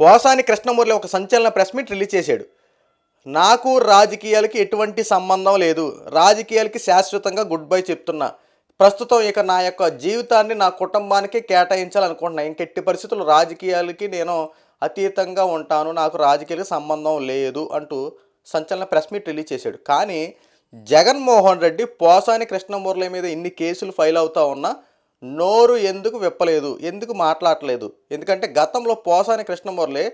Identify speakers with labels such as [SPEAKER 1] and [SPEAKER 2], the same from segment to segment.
[SPEAKER 1] పోసాని కృష్ణమూర్తి ఒక సంచలన press meet release చేశాడు. నాకు రాజకీయాలకి ఎటువంటి సంబంధం లేదు. రాజకీయాలకి శాశ్వతంగా గుడ్ బై చెప్తున్నా. ప్రస్తుతం ఇక నా యొక్క జీవితాన్ని నా కుటుంబానికి కేటాయించాలనుకుంటున్నా. ఇంకెట్టి పరిస్థితులు రాజకీయాలకి నేను అతీతంగా ఉంటాను. నాకు రాజకీయాలకు సంబంధం లేదు అంటూ సంచలన ప్రెస్ మీట్ రిలీజ్ చేశాడు. కానీ జగన్మోహన్ రెడ్డి పోసాని కృష్ణమురళి మీద ఇన్ని కేసులు ఫైల్ అవుతా ఉన్నా నోరు ఎందుకు విప్పలేదు? ఎందుకు మాట్లాడలేదు? ఎందుకంటే గతంలో పోసాని కృష్ణమురళి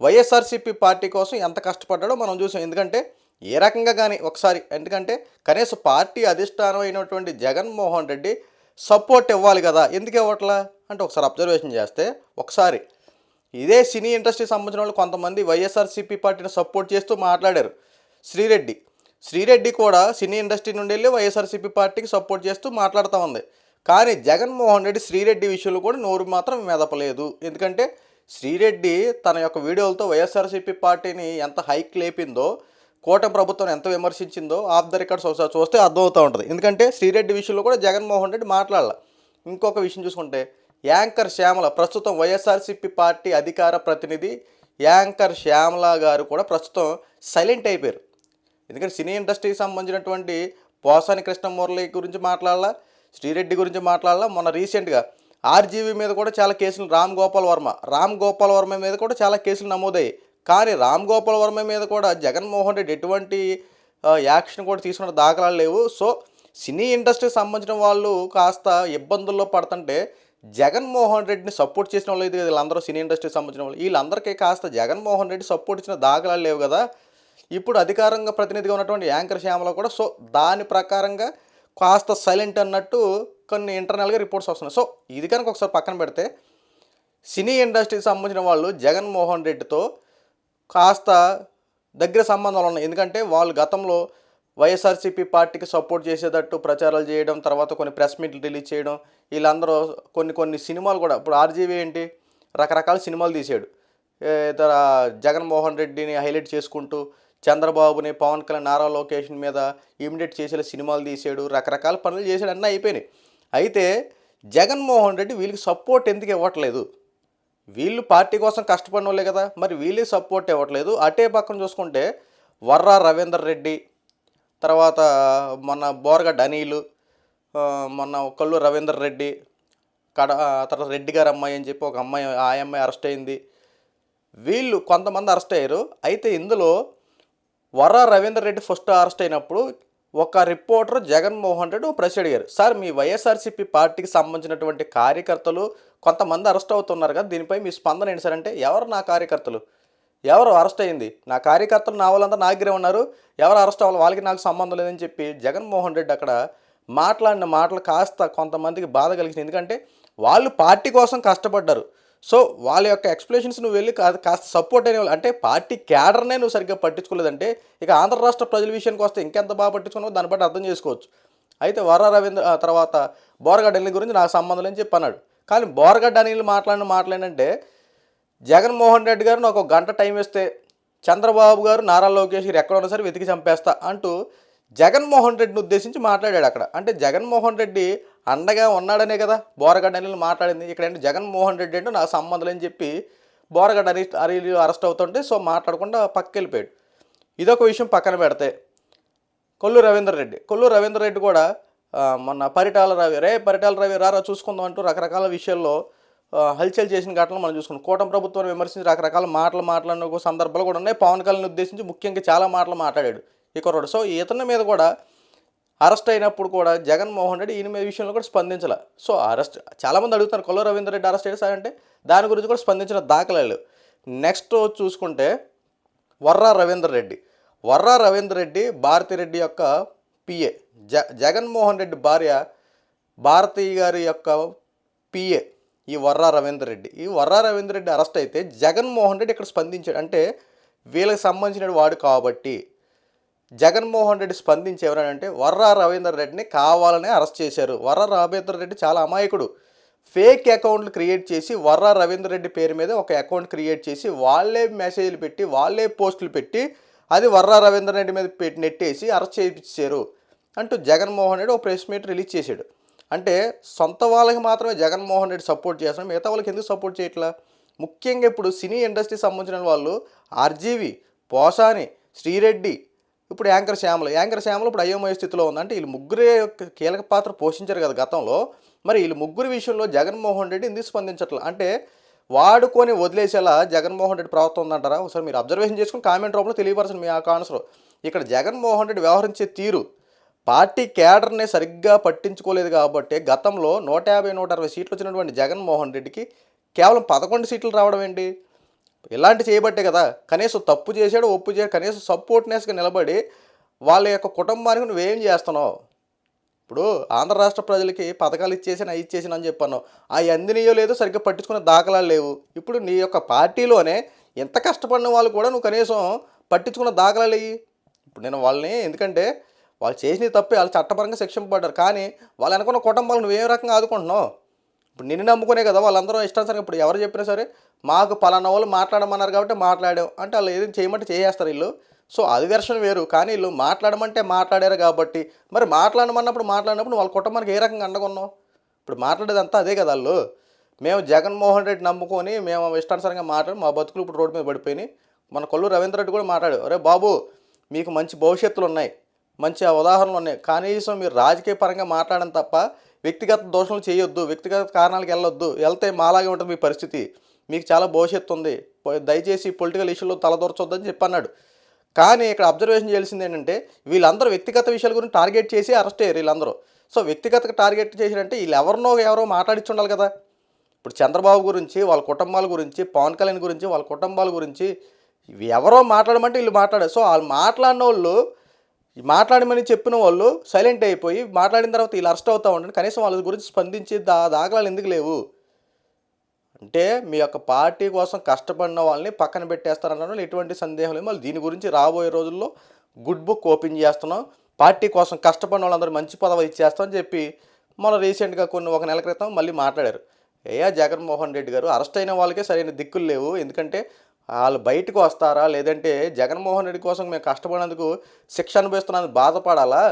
[SPEAKER 1] వైఎస్ఆర్సీపీ పార్టీ కోసం ఎంత కష్టపడ్డాడో మనం చూసాం. ఎందుకంటే ఏ రకంగా కానీ ఒకసారి ఎందుకంటే కనీసం పార్టీ అధిష్టానం అయినటువంటి జగన్మోహన్ రెడ్డి సపోర్ట్ ఇవ్వాలి కదా. ఎందుకు ఇవ్వట్లా? అంటే ఒకసారి అబ్జర్వేషన్ చేస్తే ఒకసారి ఇదే సినీ ఇండస్ట్రీ సంబంధించిన వాళ్ళు కొంతమంది వైఎస్ఆర్సీపీ పార్టీని సపోర్ట్ చేస్తూ మాట్లాడారు. శ్రీరెడ్డి. శ్రీరెడ్డి కూడా సినీ ఇండస్ట్రీ నుండి వెళ్ళి వైఎస్ఆర్సీపీ పార్టీకి సపోర్ట్ చేస్తూ మాట్లాడుతూ ఉంది. కానీ జగన్మోహన్ రెడ్డి శ్రీరెడ్డి విషయంలో కూడా నోరు మాత్రం మెదపలేదు. ఎందుకంటే శ్రీరెడ్డి తన యొక్క వీడియోలతో వైఎస్ఆర్సీపీ పార్టీని ఎంత హైక్ లేపిందో కూటమి ప్రభుత్వం ఎంత విమర్శించిందో ఆఫ్ ద రికార్డ్స్ ఒకసారి చూస్తే అర్థమవుతూ ఉంటుంది. ఎందుకంటే శ్రీరెడ్డి విషయంలో కూడా జగన్మోహన్ రెడ్డి మాట్లాడాల. ఇంకొక విషయం చూసుకుంటే యాంకర్ శ్యామల ప్రస్తుతం వైఎస్ఆర్సీపీ పార్టీ అధికార ప్రతినిధి యాంకర్ శ్యామల గారు కూడా ప్రస్తుతం సైలెంట్ అయిపోయారు. ఎందుకంటే సినీ ఇండస్ట్రీకి సంబంధించినటువంటి పోసాని కృష్ణమురళి గురించి మాట్లాడాలా. శ్రీరెడ్డి గురించి మాట్లాడాలా. మొన్న రీసెంట్గా ఆర్జీవీ మీద కూడా చాలా కేసులు. రామ్ గోపాల్ వర్మ. రామ్ గోపాల్ వర్మ మీద కూడా చాలా కేసులు నమోదయ్యాయి. కానీ రామ్ గోపాల్ వర్మ మీద కూడా జగన్మోహన్ రెడ్డి ఎటువంటి యాక్షన్ కూడా తీసుకున్న దాఖలాలు లేవు. సో సినీ ఇండస్ట్రీకి సంబంధించిన వాళ్ళు కాస్త ఇబ్బందుల్లో పడుతుంటే జగన్మోహన్ రెడ్డిని సపోర్ట్ చేసిన వాళ్ళు ఇది వీళ్ళందరూ సినీ ఇండస్ట్రీకి సంబంధించిన వాళ్ళు. వీళ్ళందరికీ కాస్త జగన్మోహన్ రెడ్డి సపోర్ట్ ఇచ్చిన దాఖలాలు లేవు కదా. ఇప్పుడు అధికారంగా ప్రతినిధిగా ఉన్నటువంటి యాంకర్ శ్యామల కూడా సో దాని ప్రకారంగా కాస్త సైలెంట్ అన్నట్టు కొన్ని ఇంటర్నల్గా రిపోర్ట్స్ వస్తున్నాయి. సో ఇది కనుక ఒకసారి పక్కన పెడితే సినీ ఇండస్ట్రీకి సంబంధించిన వాళ్ళు జగన్మోహన్ రెడ్డితో కాస్త దగ్గర సంబంధాలు ఉన్నాయి. ఎందుకంటే వాళ్ళు గతంలో వైఎస్ఆర్సీపీ పార్టీకి సపోర్ట్ చేసేటట్టు ప్రచారాలు చేయడం తర్వాత కొన్ని ప్రెస్ మీట్లు రిలీజ్ చేయడం వీళ్ళందరూ కొన్ని కొన్ని సినిమాలు కూడా ఇప్పుడు ఆర్జీవీ ఏంటి రకరకాల సినిమాలు తీసాడు ఇతర జగన్మోహన్ రెడ్డిని హైలైట్ చేసుకుంటూ చంద్రబాబుని పవన్ కళ్యాణ్ నారా లొకేషన్ మీద ఇమిడియట్ చేసేలా సినిమాలు తీసాడు రకరకాల పనులు చేసాడు అన్నీ అయిపోయినాయి. అయితే జగన్మోహన్ రెడ్డి వీళ్ళకి సపోర్ట్ ఎందుకు ఇవ్వట్లేదు? వీళ్ళు పార్టీ కోసం కష్టపడిన వాళ్ళే కదా మరి వీళ్ళకి సపోర్ట్ ఇవ్వట్లేదు. అటే పక్కన చూసుకుంటే వర్రా రవీందర్ రెడ్డి తర్వాత మొన్న బోర్గడ్ అనిలు మొన్న కళ్ళు రవీందర్ రెడ్డి కడ తర్వాత రెడ్డి గారు అమ్మాయి అని చెప్పి ఒక అమ్మాయి ఆ అమ్మాయి అరెస్ట్ అయింది. వీళ్ళు కొంతమంది అరెస్ట్ అయ్యారు. అయితే ఇందులో వర్రా రవీందర్ రెడ్డి ఫస్ట్ అరెస్ట్ అయినప్పుడు ఒక రిపోర్టర్ జగన్మోహన్ రెడ్డి ప్రెస్ ప్రశ్న అడిగారు. సార్ మీ వైఎస్ఆర్సీపీ పార్టీకి సంబంధించినటువంటి కార్యకర్తలు కొంతమంది అరెస్ట్ అవుతున్నారు కదా దీనిపై మీ స్పందన ఏంటి సార్? అంటే ఎవరు నా కార్యకర్తలు? ఎవరు అరెస్ట్ అయింది? నా కార్యకర్తలు నా వాళ్ళంతా నా దగ్గరే ఉన్నారు. ఎవరు అరెస్ట్ అవ్వాలి? వాళ్ళకి నాకు సంబంధం లేదని చెప్పి జగన్మోహన్ రెడ్డి అక్కడ మాట్లాడిన మాటలు కాస్త కొంతమందికి బాధ కలిగింది ఎందుకంటే వాళ్ళు పార్టీ కోసం కష్టపడ్డారు. సో వాళ్ళ యొక్క ఎక్స్ప్లెనేషన్స్ నువ్వు వెళ్ళి కాస్త సపోర్ట్ అనే అంటే పార్టీ క్యాడర్నే నువ్వు సరిగ్గా పట్టించుకోలేదంటే ఇక ఆంధ్ర రాష్ట్ర ప్రజల విషయానికి వస్తే ఇంకెంత బాగా పట్టించుకున్నావు దాన్ని బట్టి అర్థం చేసుకోవచ్చు. అయితే వర రవీంద్ర తర్వాత బోరగడ్డ అనిల్ గురించి నాకు సంబంధం లేని చెప్పి అన్నాడు. కానీ బోరగడ్డ అనిల్ మాట్లాడిన మాట్లాడినంటే జగన్మోహన్ రెడ్డి గారు ఒక గంట టైం ఇస్తే చంద్రబాబు గారు నారా లోకేష్ గారు ఎక్కడ ఉన్నా సరే వెతికి చంపేస్తా అంటూ జగన్మోహన్ రెడ్డిని ఉద్దేశించి మాట్లాడాడు అక్కడ. అంటే జగన్మోహన్ రెడ్డి అండగా ఉన్నాడనే కదా బోరగడ్డ అనిల్ మాట్లాడింది. ఇక్కడ ఏంటి జగన్మోహన్ రెడ్డి అంటే నాకు సంబంధం అని చెప్పి బోరగడ్డ అని అరీలు అరెస్ట్ అవుతుంటే సో మాట్లాడకుండా పక్కెళ్ళిపోయాడు. ఇదొక విషయం పక్కన పెడితే కొల్లు రవీందర్ రెడ్డి. కొల్లు రవీందర్ రెడ్డి కూడా మొన్న పరిటాల రవి రే పరిటాల రవి రారా చూసుకుందాం అంటూ రకరకాల విషయాల్లో హల్చల్ చేసిన ఘటనలు మనం చూసుకున్నాం. కూటమి ప్రభుత్వాన్ని విమర్శించి రకరకాల మాటలు మాట్లాడిన సందర్భాలు కూడా ఉన్నాయి. పవన్ కళ్యాణ్ ఉద్దేశించి ముఖ్యంగా చాలా మాటలు మాట్లాడాడు ఈ కుర్రాడు. సో ఇతని మీద కూడా అరెస్ట్ అయినప్పుడు కూడా జగన్మోహన్ రెడ్డి ఈయన మీద విషయంలో కూడా స్పందించాల. సో అరెస్ట్ చాలామంది అడుగుతారు కొల్ల రవీందర్ రెడ్డి అరెస్ట్ అయ్యారు సార్ అంటే దాని గురించి కూడా స్పందించిన దాఖలాలు నెక్స్ట్ చూసుకుంటే వర్రా రవీందర్ రెడ్డి. వర్రా రవీందర్ రెడ్డి భారతిరెడ్డి యొక్క పిఏ జ జగన్మోహన్ రెడ్డి భార్య భారతి గారి యొక్క పిఏ ఈ వర్రా రవీందర్ రెడ్డి. ఈ వర్రా రవీందర్ రెడ్డి అరెస్ట్ అయితే జగన్మోహన్ రెడ్డి ఇక్కడ స్పందించాడు. అంటే వీళ్ళకి సంబంధించిన వాడు కాబట్టి జగన్మోహన్ రెడ్డి స్పందించి ఎవరంటే వర్రా రవీందర్ రెడ్డిని కావాలనే అరెస్ట్ చేశారు. వర్రా రవీందర్ రెడ్డి చాలా అమాయకుడు. ఫేక్ అకౌంట్లు క్రియేట్ చేసి వర్రా రవీందర్ రెడ్డి పేరు మీద ఒక అకౌంట్ క్రియేట్ చేసి వాళ్ళే మెసేజ్లు పెట్టి వాళ్ళే పోస్టులు పెట్టి అది వర్రా రవీందర్ రెడ్డి మీద పెట్టి నెట్టేసి అరెస్ట్ చేయించారు. అంటూ జగన్మోహన్ రెడ్డి ఒక ప్రెస్ మీట్ రిలీజ్ చేశాడు. అంటే సొంత వాళ్ళకి మాత్రమే జగన్మోహన్ రెడ్డి సపోర్ట్ చేస్తున్నాం మిగతా వాళ్ళకి ఎందుకు సపోర్ట్ చేయట్లా? ముఖ్యంగా ఇప్పుడు సినీ ఇండస్ట్రీ సంబంధించిన వాళ్ళు ఆర్జీవి పోసాని శ్రీరెడ్డి ఇప్పుడు యాంకర్ శ్యామలు యాంకర్ శ్యామలు ఇప్పుడు అయోమయ స్థితిలో ఉందంటే వీళ్ళు ముగ్గురే యొక్క కీలక పాత్ర పోషించారు కదా గతంలో. మరి వీళ్ళు ముగ్గురు విషయంలో జగన్మోహన్ రెడ్డి ఎందుకు స్పందించట్లేదు అంటే వాడుకొని వదిలేసేలా జగన్మోహన్ రెడ్డి ప్రవర్తన ఉందంటారా? ఒకసారి మీరు అబ్జర్వేషన్ చేసుకుని కామెంట్ రూపంలో తెలియపరచండి మీ ఆ కాన్సర్ ఇక్కడ జగన్మోహన్ రెడ్డి వ్యవహరించే తీరు పార్టీ కేడర్ని సరిగ్గా పట్టించుకోలేదు కాబట్టి గతంలో నూట యాభై నూట అరవై సీట్లు వచ్చినటువంటి జగన్మోహన్ రెడ్డికి కేవలం పదకొండు సీట్లు రావడం ఏంటి? ఇలాంటి చేయబట్టే కదా కనీసం తప్పు చేశాడు ఒప్పు చేశాడు కనీసం సపోర్ట్నెస్గా నిలబడి వాళ్ళ యొక్క కుటుంబానికి నువ్వేం చేస్తున్నావు? ఇప్పుడు ఆంధ్ర రాష్ట్ర ప్రజలకి పథకాలు ఇచ్చేసిన అవి ఇచ్చేసిన అని చెప్పాను ఆ అందినయో లేదో సరిగ్గా పట్టించుకునే దాఖలాలు లేవు. ఇప్పుడు నీ యొక్క పార్టీలోనే ఎంత కష్టపడిన వాళ్ళు కూడా నువ్వు కనీసం పట్టించుకున్న దాఖలాలు ఇవి ఇప్పుడు నేను వాళ్ళని ఎందుకంటే వాళ్ళు చేసిన తప్పే వాళ్ళు చట్టపరంగా శిక్షింపబడ్డారు. కానీ వాళ్ళు అనుకున్న కుటుంబాలు నువ్వేం రకంగా ఆదుకుంటున్నావు? ఇప్పుడు నిన్ను నమ్ముకునే కదా వాళ్ళందరూ ఇష్టానుసారం ఇప్పుడు ఎవరు చెప్పినా సరే మాకు పలానా వాళ్ళు మాట్లాడమన్నారు కాబట్టి మాట్లాడాం. అంటే వాళ్ళు ఏదైనా చేయమంటే చేసేస్తారు వీళ్ళు. సో అది వెర్షన్ వేరు. కానీ వీళ్ళు మాట్లాడమంటే మాట్లాడారు కాబట్టి మరి మాట్లాడమన్నప్పుడు మాట్లాడినప్పుడు వాళ్ళ కుటుంబానికి ఏ రకంగా అండగొన్నాం ఇప్పుడు మాట్లాడేదంతా అదే కదా వాళ్ళు. మేము జగన్మోహన్ రెడ్డి నమ్ముకొని మేము ఇష్టానుసారంగా మాట్లాడి మా బతుకులు ఇప్పుడు రోడ్డు మీద పడిపోయినాయి. మన కొల్లు రవీంద్ర రెడ్డి కూడా మాట్లాడు అరే బాబు మీకు మంచి భవిష్యత్తులు ఉన్నాయి. మంచి ఉదాహరణలు ఉన్నాయి. కనీసం మీరు రాజకీయ పరంగా మాట్లాడడం తప్ప వ్యక్తిగత దోషాలు చేయొద్దు వ్యక్తిగత కారణాలకు వెళ్ళొద్దు వెళ్తే మాలాగే ఉంటుంది మీ పరిస్థితి. మీకు చాలా భవిష్యత్తు ఉంది. దయచేసి పొలిటికల్ ఇష్యూలో తలదూర్చొద్దని చెప్పన్నాడు కానీ ఇక్కడ అబ్జర్వేషన్ చేయాల్సింది ఏంటంటే వీళ్ళందరూ వ్యక్తిగత విషయాల గురించి టార్గెట్ చేసి అరెస్ట్ అయ్యారు వీళ్ళందరూ. సో వ్యక్తిగత టార్గెట్ చేసినంటే వీళ్ళు ఎవరినో ఎవరో మాట్లాడించుండాలి కదా. ఇప్పుడు చంద్రబాబు గురించి వాళ్ళ కుటుంబాల గురించి పవన్ కళ్యాణ్ గురించి వాళ్ళ కుటుంబాల గురించి ఎవరో మాట్లాడమంటే వీళ్ళు మాట్లాడారు. సో వాళ్ళు మాట్లాడిన వాళ్ళు మాట్లాడమని చెప్పిన వాళ్ళు సైలెంట్ అయిపోయి మాట్లాడిన తర్వాత వీళ్ళు అరెస్ట్ అవుతా ఉండండి కనీసం వాళ్ళ గురించి స్పందించి దా దాఖలాలు ఎందుకు లేవు? అంటే మీ యొక్క పార్టీ కోసం కష్టపడిన వాళ్ళని పక్కన పెట్టేస్తారన్న ఎటువంటి సందేహం లేదు. మళ్ళీ దీని గురించి రాబోయే రోజుల్లో గుడ్ బుక్ ఓపెన్ చేస్తున్నాం. పార్టీ కోసం కష్టపడిన వాళ్ళందరూ మంచి పదవి ఇచ్చేస్తామని చెప్పి మన రీసెంట్గా కొన్ని ఒక నెల క్రితం మళ్ళీ మాట్లాడారు. ఏయా జగన్మోహన్ రెడ్డి గారు అరెస్ట్ అయిన వాళ్ళకే సరైన దిక్కులు లేవు. ఎందుకంటే వాళ్ళు బయటకు వస్తారా? లేదంటే జగన్మోహన్ రెడ్డి కోసం మేము కష్టపడినందుకు శిక్ష అనుభవిస్తున్నందుకు బాధపడాలా?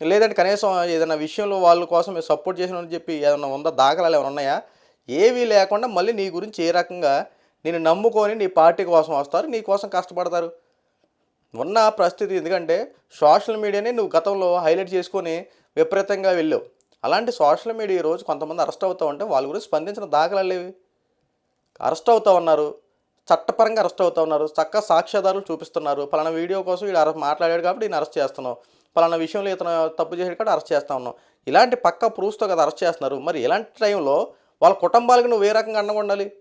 [SPEAKER 1] లేదంటే కనీసం ఏదైనా విషయంలో వాళ్ళ కోసం మేము సపోర్ట్ చేసినామని చెప్పి ఏదైనా ఉందా? దాఖలాలు ఏమైనా ఉన్నాయా? ఏవీ లేకుండా మళ్ళీ నీ గురించి ఏ రకంగా నేను నమ్ముకొని నీ పార్టీ కోసం వస్తారు? నీ కోసం కష్టపడతారు? ఉన్న పరిస్థితి ఎందుకంటే సోషల్ మీడియాని నువ్వు గతంలో హైలైట్ చేసుకొని విపరీతంగా వెళ్ళావు. అలాంటి సోషల్ మీడియా ఈరోజు కొంతమంది అరెస్ట్ అవుతా ఉంటే వాళ్ళ గురించి స్పందించిన దాఖలాలు లేవి. అరెస్ట్ అవుతా ఉన్నారు. చట్టపరంగా అరెస్ట్ అవుతా ఉన్నారు. చక్క సాక్ష్యాధారులు చూపిస్తున్నారు. పలానా వీడియో కోసం వీడు అరెస్ట్ మాట్లాడాడు కాబట్టి నేను అరెస్ట్ చేస్తున్నావు పలానా విషయంలో ఇతను తప్పు చేసాడు కాబట్టి అరెస్ట్ చేస్తా ఉన్నాం. ఇలాంటి పక్క ప్రూఫ్స్తో కదా అరెస్ట్ చేస్తున్నారు. మరి ఇలాంటి టైంలో వాళ్ళ కుటుంబాలకు నువ్వు ఏ రకంగా అండగా ఉండాలి?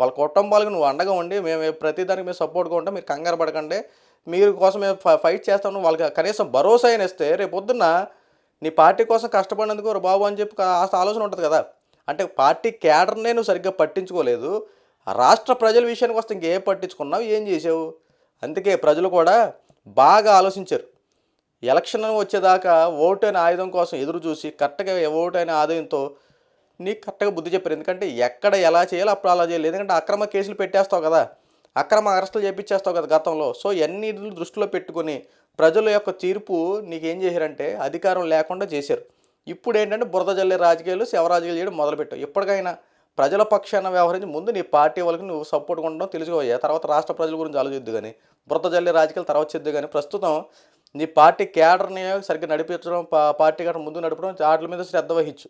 [SPEAKER 1] వాళ్ళ కుటుంబాలకు నువ్వు అండగా ఉండి మేము ప్రతిదానికి మేము సపోర్ట్గా ఉంటాం. మీరు కంగారు పడకండి. మీరు కోసం మేము ఫైట్ చేస్తాము వాళ్ళకి కనీసం భరోసా అయిన ఇస్తే రేపు నీ పార్టీ కోసం కష్టపడినందుకు బాబు అని చెప్పి ఆలోచన ఉంటుంది కదా. అంటే పార్టీ క్యాడర్నే నువ్వు సరిగ్గా పట్టించుకోలేదు. రాష్ట్ర ప్రజల విషయానికి వస్తే ఇంకేం పట్టించుకున్నావు? ఏం చేసావు అందుకే ప్రజలు కూడా బాగా ఆలోచించారు. ఎలక్షన్ వచ్చేదాకా ఓటు అనే ఆయుధం కోసం ఎదురు చూసి కరెక్ట్గా ఓటు అనే ఆదాయంతో నీకు కరెక్ట్గా బుద్ధి చెప్పారు. ఎందుకంటే ఎక్కడ ఎలా చేయాలో అప్పుడు అలా చేయాలి. ఎందుకంటే అక్రమ కేసులు పెట్టేస్తావు కదా. అక్రమ అరెస్టులు చేపించేస్తావు కదా గతంలో. సో ఎన్ని దృష్టిలో పెట్టుకొని ప్రజల యొక్క తీర్పు నీకేం చేశారంటే అధికారం లేకుండా చేశారు. ఇప్పుడు ఏంటంటే బురద జల్లే రాజకీయాలు శివరాజకీయాలు చేయడం మొదలుపెట్టావు. ఇప్పటికైనా ప్రజల పక్షాన వ్యవహరించి ముందు నీ పార్టీ వాళ్ళకి నువ్వు సపోర్ట్ ఉండడం తెలుసుకోవయ్యా తర్వాత రాష్ట్ర ప్రజల గురించి ఆలోచిద్దు కానీ బురద జల్లే రాజకీయాలు తర్వాత చేద్దు కానీ ప్రస్తుతం నీ పార్టీ క్యాడర్ని సరిగ్గా నడిపించడం పార్టీ గట్రా ముందు నడపడం వాటి మీద శ్రద్ధ వహించు.